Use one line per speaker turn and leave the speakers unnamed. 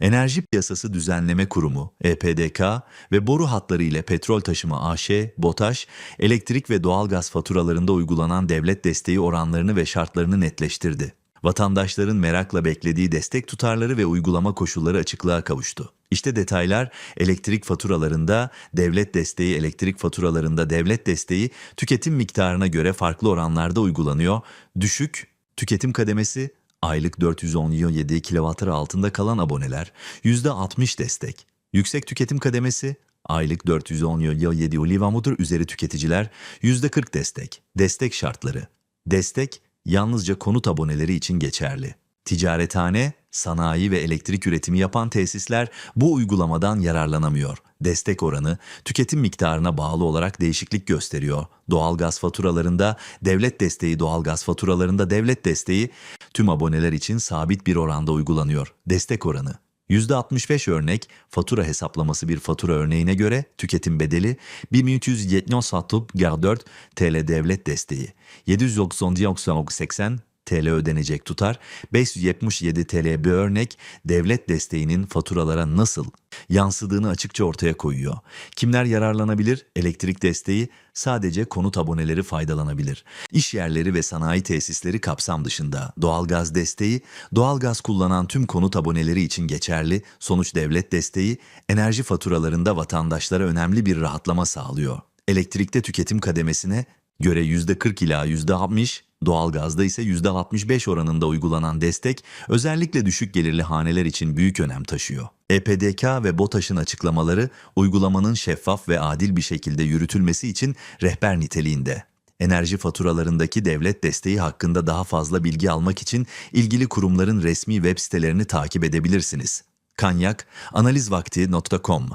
Enerji Piyasası Düzenleme Kurumu EPDK ve boru hatları ile petrol taşıma AŞ, BOTAŞ, elektrik ve doğalgaz faturalarında uygulanan devlet desteği oranlarını ve şartlarını netleştirdi. Vatandaşların merakla beklediği destek tutarları ve uygulama koşulları açıklığa kavuştu. İşte detaylar elektrik faturalarında devlet desteği, elektrik faturalarında devlet desteği tüketim miktarına göre farklı oranlarda uygulanıyor. Düşük tüketim kademesi aylık 417 kWh altında kalan aboneler %60 destek. Yüksek tüketim kademesi aylık 417 oliva mudur üzeri tüketiciler %40 destek. Destek şartları. Destek yalnızca konut aboneleri için geçerli. Ticarethane, sanayi ve elektrik üretimi yapan tesisler bu uygulamadan yararlanamıyor. Destek oranı tüketim miktarına bağlı olarak değişiklik gösteriyor. Doğalgaz faturalarında devlet desteği, doğalgaz faturalarında devlet desteği tüm aboneler için sabit bir oranda uygulanıyor. Destek oranı %65 örnek fatura hesaplaması bir fatura örneğine göre tüketim bedeli 1370 satıp 4 TL devlet desteği 790 TL ödenecek tutar 577 TL bir örnek devlet desteğinin faturalara nasıl yansıdığını açıkça ortaya koyuyor. Kimler yararlanabilir? Elektrik desteği sadece konut aboneleri faydalanabilir. İş yerleri ve sanayi tesisleri kapsam dışında. Doğalgaz desteği doğalgaz kullanan tüm konut aboneleri için geçerli. Sonuç devlet desteği enerji faturalarında vatandaşlara önemli bir rahatlama sağlıyor. Elektrikte tüketim kademesine göre %40 ila %60, doğalgazda ise %65 oranında uygulanan destek özellikle düşük gelirli haneler için büyük önem taşıyor. EPDK ve BOTAŞ'ın açıklamaları uygulamanın şeffaf ve adil bir şekilde yürütülmesi için rehber niteliğinde. Enerji faturalarındaki devlet desteği hakkında daha fazla bilgi almak için ilgili kurumların resmi web sitelerini takip edebilirsiniz. Kanyak, analizvakti.com